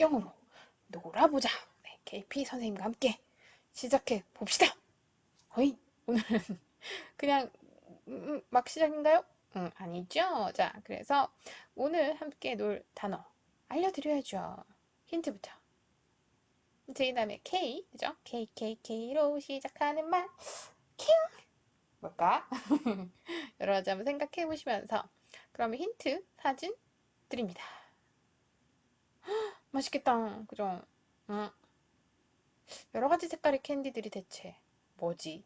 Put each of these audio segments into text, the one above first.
영어로 놀아보자. 네, KP 선생님과 함께 시작해 봅시다. 어이, 오늘은 그냥 음, 음, 막 시작인가요? 음, 아니죠. 자, 그래서 오늘 함께 놀 단어 알려드려야죠. 힌트부터. 제 다음에 K, 그죠? K, K, K로 시작하는 말. 킹! 뭘까? 여러 가지 한번 생각해 보시면서 그러면 힌트 사진 드립니다. 맛있겠다. 그죠? 응. 여러 가지 색깔의 캔디들이 대체 뭐지?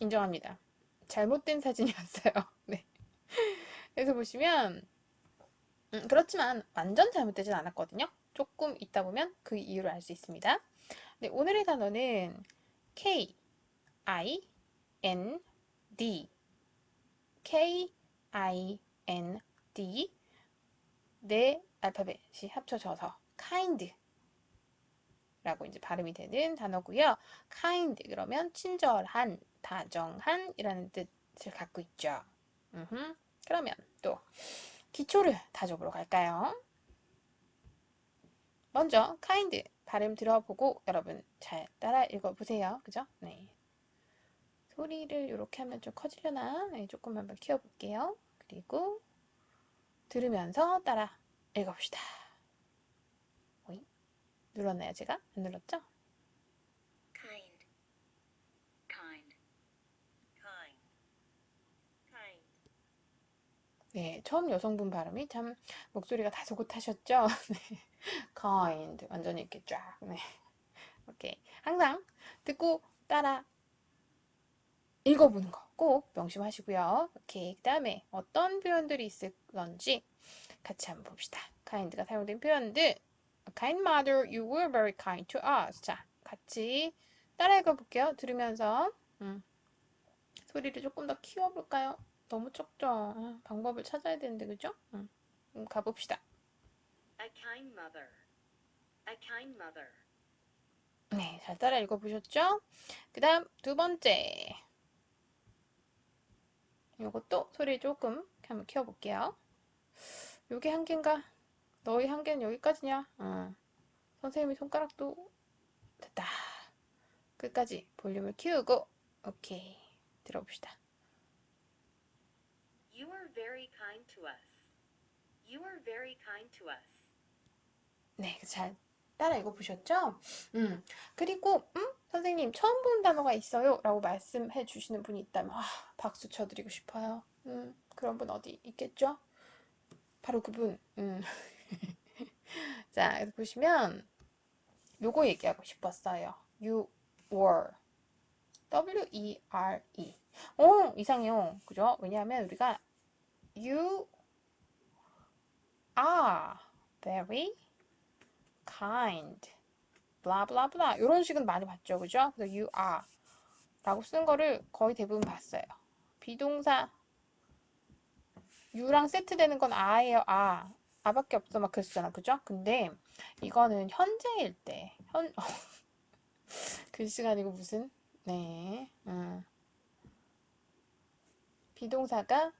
인정합니다. 잘못된 사진이었어요. 네. 그래서 보시면 음, 그렇지만 완전 잘못되진 않았거든요. 조금 있다 보면 그 이유를 알 수 있습니다. 네, 오늘의 단어는 K, I, N, D. K, I, N, D. 네 알파벳이 합쳐져서 kind 라고 이제 발음이 되는 단어고요. kind 그러면 친절한, 다정한 이라는 뜻을 갖고 있죠. 음흠. 그러면 또 기초를 다져보러 갈까요? 먼저 kind 발음 들어보고 여러분 잘 따라 읽어보세요. 그죠? 네. 소리를 이렇게 하면 좀 커지려나? 네, 조금 한번 키워볼게요. 그리고 들으면서 따라 읽어봅시다. 오이? 눌렀나요, 제가? 안 눌렀죠? kind, kind, kind, kind, 네, 처음 여성분 발음이 참 목소리가 다소곳하셨죠? 네. kind 완전히 이렇게 쫙. 네. 오케이. 항상 듣고 따라 읽어보는 거 꼭 명심하시고요. 오케이. 그 다음에 어떤 표현들이 있을 건지 같이 한번 봅시다. kind가 사용된 표현들. kind mother, you were very kind to us. 자, 같이 따라 읽어볼게요. 들으면서 음. 소리를 조금 더 키워볼까요? 너무 적죠? 아, 방법을 찾아야 되는데, 그죠? 음. 음, 가봅시다. a kind mother, a kind mother, 네, 잘 따라 읽어보셨죠? 그 다음 두 번째. 요것도 소리 조금 한번 키워볼게요. 요게 한 개인가? 너희 한 개는 여기까지냐? 어. 선생님이 손가락도 됐다. 끝까지 볼륨을 키우고 오케이 들어봅시다. you are very kind to us. You are very kind to us. 네, 잘 따라 읽어보셨죠? 음, 그리고, 음, 선생님, 처음 본 단어가 있어요. 라고 말씀해 주시는 분이 있다면, 아, 박수 쳐드리고 싶어요. 음, 그런 분 어디 있겠죠? 바로 그분, 음. 자, 여기 보시면, 요거 얘기하고 싶었어요. You were. W-E-R-E. 어, 이상해요. 그죠? 왜냐하면 우리가 you are very kind, blah 이런 식은 많이 봤죠, 그죠? 그래서 you are 라고 쓴 거를 거의 대부분 봤어요. 비동사 you랑 세트되는 건 a예요, a. a밖에 없어 막 그랬잖아, 그죠? 근데 이거는 현재일 때, 현 글씨가 아니고 무슨 네, 음. 비동사가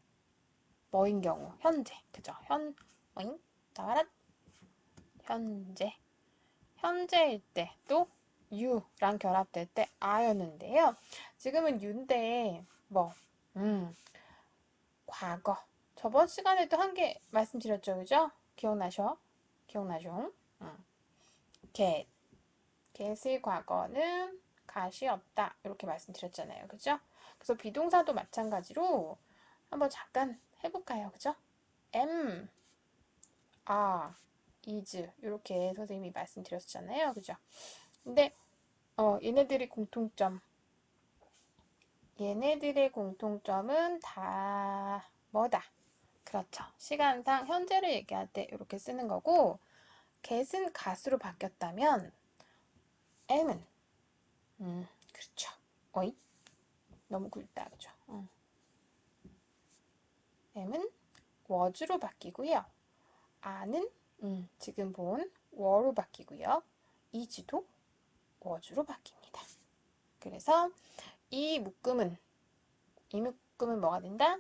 뭐인 경우 현재, 그죠? 현, 어잉? 나와라. 현재. 현재일 때또 you랑 결합될 때 a였는데요. 지금은 you인데 뭐 음, 과거. 저번 시간에도 한 개 말씀드렸죠, 그죠? 기억나셔? 기억나죠? 음. get. get의 과거는 gat이 없다. 이렇게 말씀드렸잖아요, 그죠? 그래서 비동사도 마찬가지로 한번 잠깐 해볼까요, 그죠? am, are, is 이렇게 선생님이 말씀드렸잖아요. 그죠? 근데 어, 얘네들이 공통점 얘네들의 공통점은 다 뭐다? 그렇죠. 시간상 현재를 얘기할 때 이렇게 쓰는 거고 get은 gat으로 바뀌었다면 am은 음, 그렇죠. 어이? 너무 굵다. 그죠? 음. am은 was로 바뀌고요. a는 음, 지금 본 were로 바뀌고요. is도 was로 바뀝니다. 그래서 이 묶음은 이 묶음은 뭐가 된다?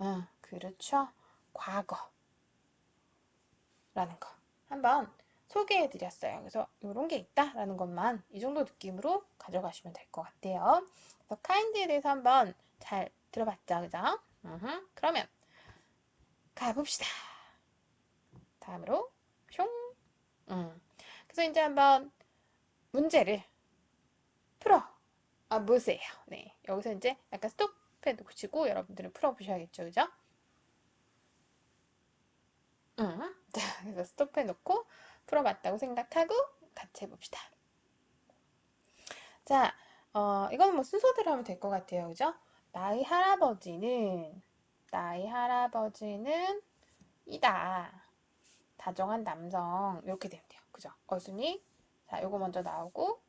음, 그렇죠. 과거 라는 거. 한번 소개해 드렸어요. 그래서 이런 게 있다라는 것만 이 정도 느낌으로 가져가시면 될 것 같아요. 그래서 kind에 대해서 한번 잘 들어봤죠, 그죠? 음흠. 그러면 가봅시다. 다음으로 숑. 음. 그래서 이제 한번 문제를 풀어 아, 보세요. 네. 여기서 이제 약간 스톱해도 붙이고 여러분들은 풀어보셔야겠죠. 그죠? 음. 자, 그래서 스톱해 놓고 풀어봤다고 생각하고 같이 해봅시다. 자, 어, 이거는 뭐 순서대로 하면 될 것 같아요. 그죠? 나의 할아버지는, 나의 할아버지는 이다. 다정한 남성. 이렇게 되면 돼요. 그죠? 어순이, 자, 요거 먼저 나오고,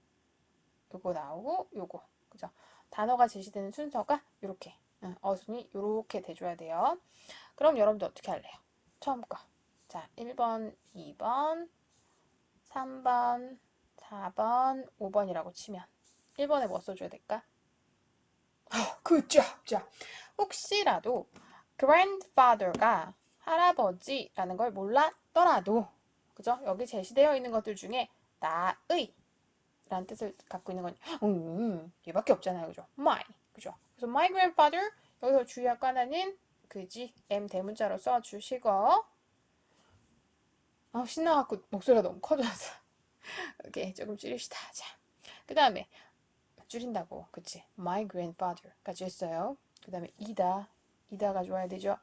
요거 나오고, 요거. 그죠? 단어가 제시되는 순서가 이렇게. 어순이 이렇게 돼줘야 돼요. 그럼 여러분들 어떻게 할래요? 처음 거. 자, 1번, 2번, 3번, 4번, 5번이라고 치면 1번에 뭐 써줘야 될까? 그죠, 자, 혹시라도 grandfather가 할아버지라는 걸 몰랐더라도 그죠? 여기 제시되어 있는 것들 중에 나의 라는 뜻을 갖고 있는 건 음, 얘밖에 없잖아요. 그죠? my. 그죠? 그래서 my grandfather 여기서 주의할 거 하나는 그지 m 대문자로 써 주시고 아 신나갖고 목소리가 너무 커져서 오케이 조금 줄입시다. 자, 그 다음에 줄인다고 그치? my grandfather까지 했어요. 그 다음에 이다 이다가 좋아야 되죠.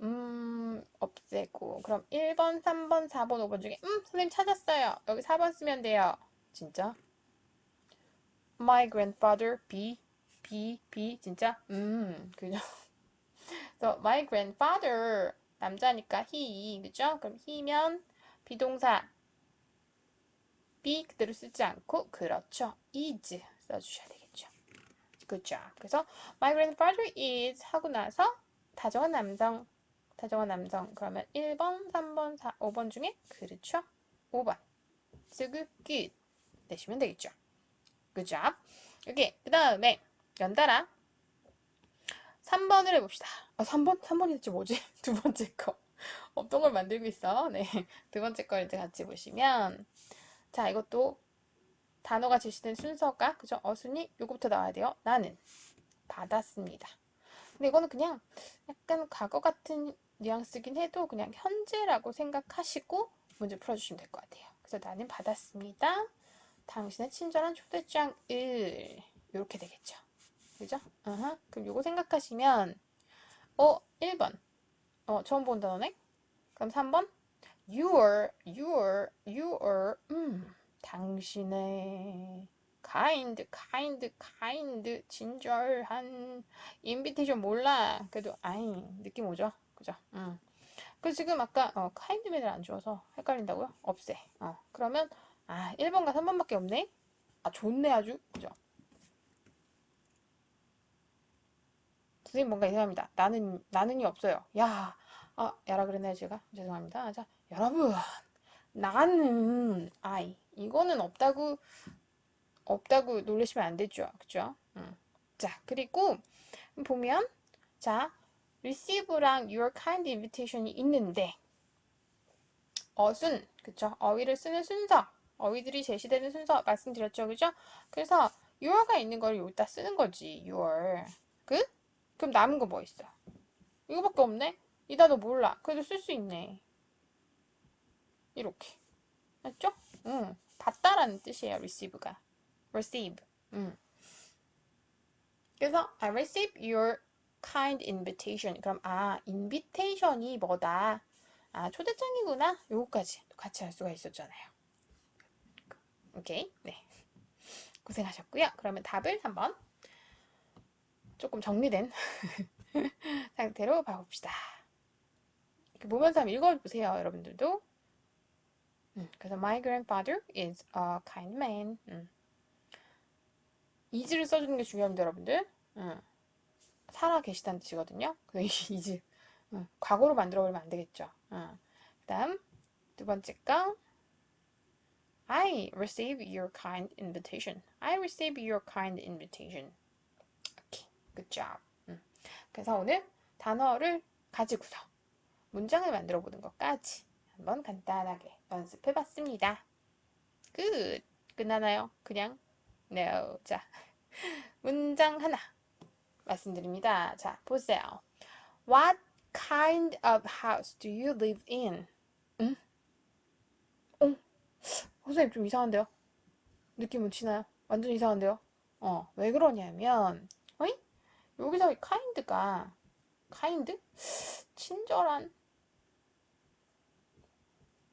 음, 없애고. 그럼 1번, 3번, 4번, 5번 중에, 음, 선생님 찾았어요. 여기 4번 쓰면 돼요. 진짜? My grandfather, B, B, B, 진짜? 음, 그죠? 그래서 my grandfather, 남자니까 he, 그죠? 그럼 he면 비동사 be 그대로 쓰지 않고, 그렇죠. is 써주셔야 되겠죠. 그죠? 그래서 my grandfather is 하고 나서 다정한 남성, 다정한 남성. 그러면 1번, 3번, 4, 5번 중에, 그렇죠? 5번. 쓰고 끝. 내시면 되겠죠. 그죠? 여기 그 다음에 연달아 3번을 해봅시다. 아 3번? 3번이 대체 뭐지? 두 번째 거. 없던 걸 만들고 있어. 네. 두 번째 걸 이제 같이 보시면 자 이것도 단어가 제시된 순서가 그죠? 어순이 요거부터 나와야 돼요. 나는 받았습니다. 근데 이거는 그냥 약간 과거 같은 뉘앙스긴 해도 그냥 현재라고 생각하시고 문제 풀어주시면 될 것 같아요. 그래서 나는 받았습니다. 당신의 친절한 초대장을 이렇게 되겠죠. 그죠? 어허. 그럼 요거 생각하시면 어 1번 어 처음 본 단어네. 그럼 3번 your your your 음 당신의 kind kind kind 친절한 인비테이션 몰라 그래도 아이 느낌 오죠 그죠 음. 그 지금 아까 어, kindman을 안 주어서 헷갈린다고요 없애 어 그러면 아, 1번과 3번밖에 없네? 아, 좋네, 아주. 그죠? 선생님 뭔가 이상합니다. 나는, 나는이 없어요. 야, 아, 야라 그랬나요, 제가? 죄송합니다. 자, 여러분. 나는, 아이. 이거는 없다고, 없다고 놀라시면 안 되죠. 그죠? 음. 자, 그리고 보면, 자, receive랑 your kind invitation이 있는데, 어순, 그쵸? 어휘를 쓰는 순서. 어휘들이 제시되는 순서 말씀드렸죠, 그죠? 그래서 your가 있는 걸 여기다 쓰는 거지, your. 그? 그럼 남은 거 뭐 있어? 이거밖에 없네? 이 단어 몰라. 그래도 쓸 수 있네. 이렇게. 맞죠? 응. 받다라는 뜻이에요, receive가. receive. 응. 그래서 I receive your kind invitation. 그럼 아, invitation이 뭐다? 아, 초대장이구나. 요거까지 같이 할 수가 있었잖아요. 오케이. 네. 고생하셨고요. 그러면 답을 한번 조금 정리된 상태로 봐봅시다. 이렇게 보면서 한번 읽어보세요, 여러분들도. 음, 그래서 my grandfather is a kind man. 음. is를 써주는 게 중요합니다, 여러분들. 음. 살아 계시다는 뜻이거든요. 그래서 is 음, 과거로 만들어버리면 안 되겠죠. 음. 그 다음 두 번째 거 I receive your kind invitation. I receive your kind invitation. Good job. 음. 그래서 오늘 단어를 가지고서 문장을 만들어 보는 것까지 한번 간단하게 연습해 봤습니다. 끝! 끝나나요? 그냥? No. 자, 문장 하나 말씀드립니다. 자, 보세요. What kind of house do you live in? 응? 어? 선생님 좀 이상한데요? 느낌 못 치나요? 완전 이상한데요? 어, 왜 그러냐면? 여기서 kind가, kind? 친절한,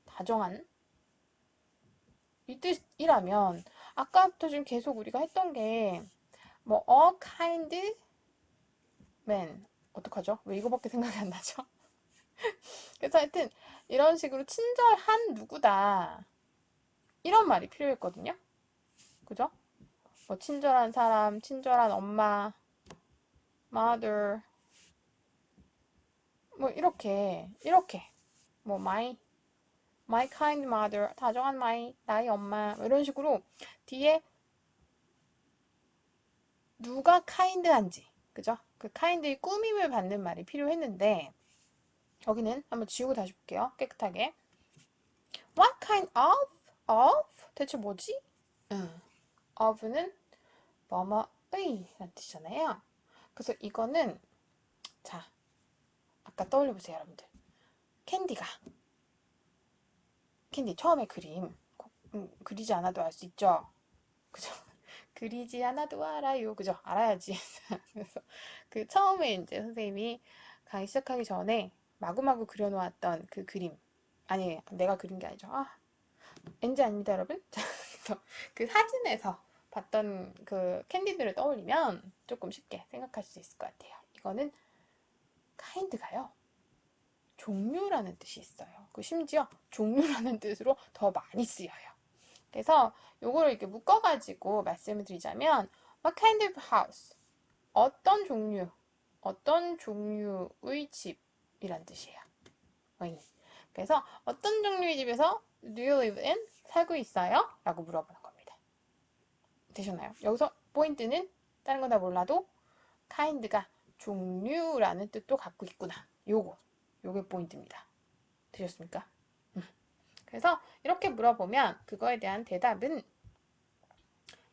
다정한, 이 뜻이라면, 아까부터 지금 계속 우리가 했던 게, 뭐, all kind man. 어떡하죠? 왜 이거밖에 생각이 안 나죠? 그래서 하여튼, 이런 식으로 친절한 누구다. 이런 말이 필요했거든요. 그죠? 뭐 친절한 사람, 친절한 엄마, mother, 뭐 이렇게 이렇게 뭐 my my kind mother, 다정한 my 나의 엄마 뭐 이런 식으로 뒤에 누가 kind한지 그죠? 그 kind의 꾸밈을 받는 말이 필요했는데 여기는 한번 지우고 다시 볼게요. 깨끗하게. What kind of? of? 대체 뭐지? 응. of는 뭐뭐의 라는 뜻이잖아요. 그래서 이거는 자 아까 떠올려 보세요 여러분들. 캔디가 캔디 처음에 그림 꼭, 음, 그리지 않아도 알 수 있죠. 그죠? 그리지 않아도 알아요. 그죠? 알아야지. 그래서 그 처음에 이제 선생님이 강의 시작하기 전에 마구마구 그려놓았던 그 그림 아니 내가 그린 게 아니죠. 아 왠지 아닙니다 여러분. 자, 그 사진에서 봤던 그 캔디들을 떠올리면 조금 쉽게 생각하실 수 있을 것 같아요. 이거는 kind가요. 종류라는 뜻이 있어요. 그 심지어 종류라는 뜻으로 더 많이 쓰여요. 그래서 요거를 이렇게 묶어가지고 말씀을 드리자면 What kind of house? 어떤 종류, 어떤 종류의 집이란 뜻이에요. 그래서 어떤 종류의 집에서 do you live in? 살고 있어요? 라고 물어보는. 되셨나요? 여기서 포인트는 다른 건 다 몰라도 kind가 종류라는 뜻도 갖고 있구나. 요거. 요게 포인트입니다. 되셨습니까? 음. 그래서 이렇게 물어보면 그거에 대한 대답은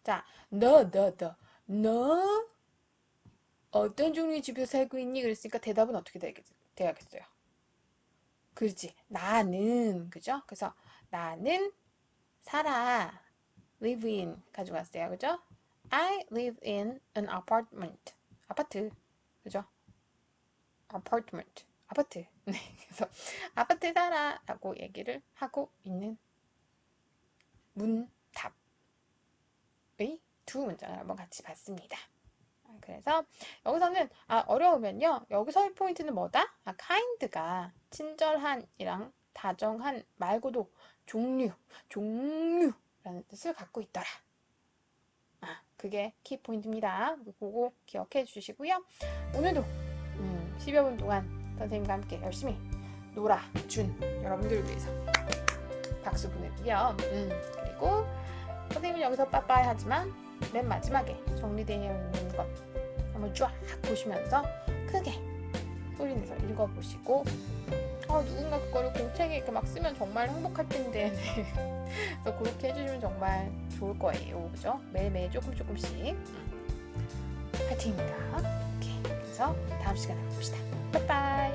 자, 너, 너, 너, 너 어떤 종류의 집에서 살고 있니? 그랬으니까 대답은 어떻게 돼야겠어요? 그렇지. 나는, 그죠? 그래서 나는 살아. Live in 가지고 왔어요. 그죠? I live in an apartment. 아파트. 그죠? apartment. 아파트. 네. 그래서 아파트에 살아 라고 얘기를 하고 있는 문답의 두 문장을 한번 같이 봤습니다. 아, 그래서 여기서는 아 어려우면요. 여기서의 포인트는 뭐다? 아 kind가 친절한이랑 다정한 말고도 종류, 종류 라는 뜻을 갖고 있더라. 아, 그게 키 포인트입니다. 그거 기억해 주시고요. 오늘도 음, 10여 분 동안 선생님과 함께 열심히 놀아준 여러분들을 위해서 박수 보내고요. 음, 그리고 선생님은 여기서 빠빠이 하지만 맨 마지막에 정리되어 있는 것 한번 쫙 보시면서 크게 소리 내서 읽어보시고 어, 누군가 그거를 공책에 이렇게 막 쓰면 정말 행복할 텐데 네. 그래서 그렇게 해주시면 정말 좋을 거예요 그죠? 매일매일 조금 조금씩 파이팅입니다 오케이. 그래서 다음 시간에 봅시다 빠빠이